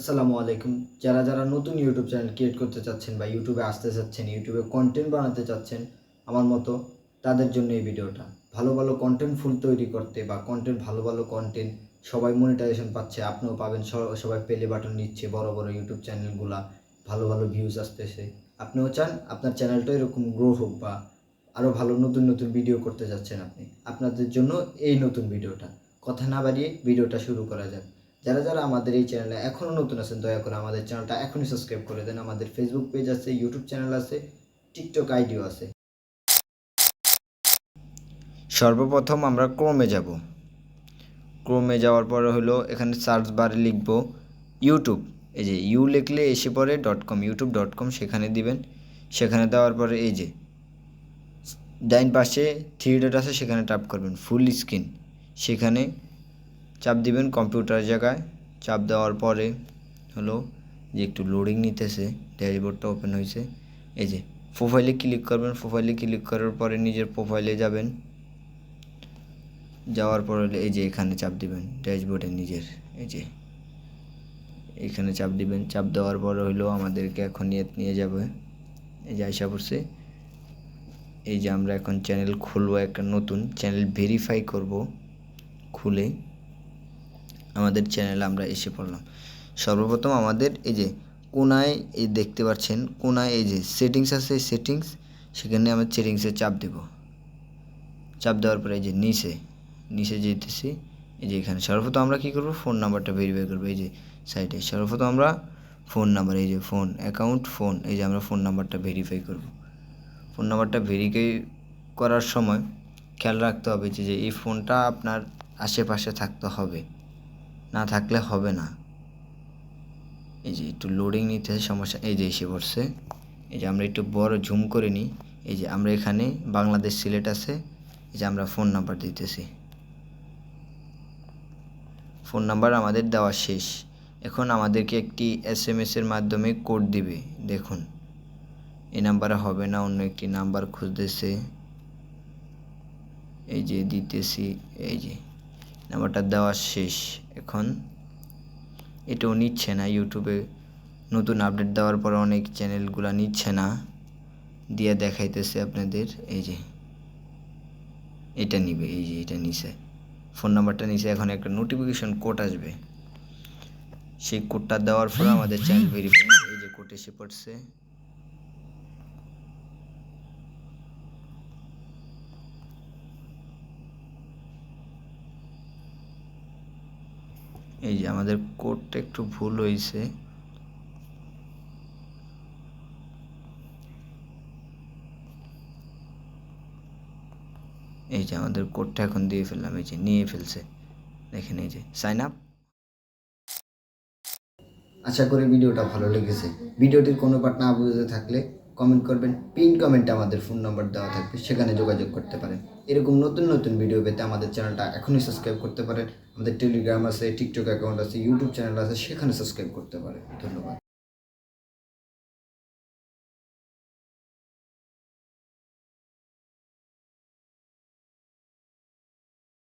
আসসালামু আলাইকুম। যারা যারা নতুন ইউটিউব চ্যানেল ক্রিয়েট করতে চাচ্ছেন বা ইউটিউবে আসতে চাচ্ছেন ইউটিউবে কন্টেন্ট বানাতে চাচ্ছেন, আমার মতো, তাদের জন্য এই ভিডিওটা। ভালো ভালো কন্টেন্ট ফুল তৈরি করতে বা কন্টেন্ট ভালো ভালো কন্টেন্ট সবাই মনিটাইজেশন পাচ্ছে, আপনিও পাবেন সবাই পেলে বাটন নিচ্ছে, বড় বড় ইউটিউব চ্যানেলগুলা ভালো ভালো ভিউজ আসতেছে। আপনিও চান, আপনার চ্যানেলটা এরকম গ্রো হোক বা আরও ভালো নতুন নতুন ভিডিও করতে যাচ্ছেন আপনি, আপনাদের জন্য এই নতুন ভিডিওটা। কথা না বাড়িয়ে ভিডিওটা শুরু করা যাক। যারা যারা আমাদের এই চ্যানেলে এখনও নতুন আছেন, দয়া করে আমাদের চ্যানেলটা এখনই সাবস্ক্রাইব করে দেন। আমাদের ফেসবুক পেজ আছে ইউটিউব চ্যানেল আছে টিকটক আইডিও আছে। সর্বপ্রথম আমরা ক্রোমে যাব। ক্রোমে যাওয়ার পরে হলো এখানে সার্চ বারে লিখব ইউটিউব এই যে ইউ লিখলে এসে পরে dot com YouTube dot com সেখানে দিবেন। সেখানে দেওয়ার পরে এই যে ডাইন পাশে থ্রি ডট আছে, সেখানে টাপ করবেন ফুল স্ক্রিন সেখানে চাপ দিবেন কম্পিউটার জায়গায়। চাপ দেওয়ার পরে হলো যে একটু লোডিং নিতেছে ড্যাশবোর্ডটা ওপেন হয়েছে এই যে প্রোফাইলে ক্লিক করবেন প্রোফাইলে ক্লিক করার পরে নিজের প্রোফাইলে যাবেন। যাওয়ার পরে হলো এই যে এখানে চাপ দিবেন ড্যাশবোর্ডে নিজের। এই যে এখানে চাপ দিবেন, চাপ দেওয়ার পরে হলো আমাদেরকে এখন নিয়ে যাবে। এই যে আশা পড়ছে। এই যে আমরা এখন চ্যানেল খুলবো, একটা নতুন চ্যানেল ভেরিফাই করব খুলে। আমাদের চ্যানেলে আমরা এসে পড়লাম। সর্বপ্রথম আমাদের এই যে কোনায় এই দেখতে পাচ্ছেন, কোনায় এই যে সেটিংস আছে সেটিংস সেখানে আমরা সেটিংসে চাপ দেব। চাপ দেওয়ার পরে এই যে নিচে নিচে যেতেছি, এই যে এখানে। সর্বপ্রথম আমরা কী করব? ফোন নাম্বারটা ভেরিফাই করব এই যে সাইডে সর্বপ্রথম আমরা ফোন নাম্বার এই যে ফোন অ্যাকাউন্ট ফোন এই যে আমরা ফোন নাম্বারটা ভেরিফাই করব। ফোন নাম্বারটা ভেরিফাই করার সময় খেয়াল রাখতে হবে যে এই ফোনটা আপনার আশেপাশে থাকতে হবে। না থাকলে হবে না। এই যে একটু লোডিং নিতে সমস্যা। এই যে এসে পড়ছে। এই যে আমরা একটু বড় ঝুম করে নিই। এই যে আমরা এখানে বাংলাদেশ সিলেট আছে। এই যে আমরা ফোন নাম্বার দিতেছি। ফোন নাম্বার আমাদের দেওয়া শেষ। এখন আমাদেরকে একটি এস এম এসের মাধ্যমে কোড দিবে। দেখুন। এই নাম্বারে হবে না, অন্য একটি নাম্বার খুঁজতেছে। এই যে দিতেছি, এই যে। নাম্বারটা দেওয়া শেষ এখন। এটাও নিচ্ছে না ইউটিউবে। নতুন আপডেট দেওয়ার পর অনেক চ্যানেলগুলো নিচ্ছে না। দিয়ে দেখাইতেছে আপনাদের, এই যে। এটা নিবে, এই যে এটা নিছে। ফোন নাম্বারটা নিচে এখন একটা নোটিফিকেশন কোড আসবে। সেই কোডটা দেওয়ার পর আমাদের চ্যানেল ভেরিফাই এই যে কোড এসে পড়ছে। এই যে আমাদের কোডটা একটু ভুল হয়েছে। এই যে আমাদের কোডটা এখন দিয়ে ফেললাম, এই যে নিয়ে ফেলছে। দেখেন এই যে সাইন আপ আশা করি ভিডিওটা ভালো লেগেছে। ভিডিওটির কোনো পার্ট না বুঝতে থাকলে কমেন্ট করবেন পিন কমেন্টে আমাদের ফোন নম্বর দেওয়া থাকবে, সেখানে যোগাযোগ করতে পারেন। এরকম নতুন নতুন ভিডিও পেতে আমাদের চ্যানেলটা এখনই সাবস্ক্রাইব করতে পারেন। আমাদের টেলিগ্রাম আছে টিকটক অ্যাকাউন্ট আছে ইউটিউব চ্যানেল আছে, সেখানে সাবস্ক্রাইব করতে পারেন। ধন্যবাদ।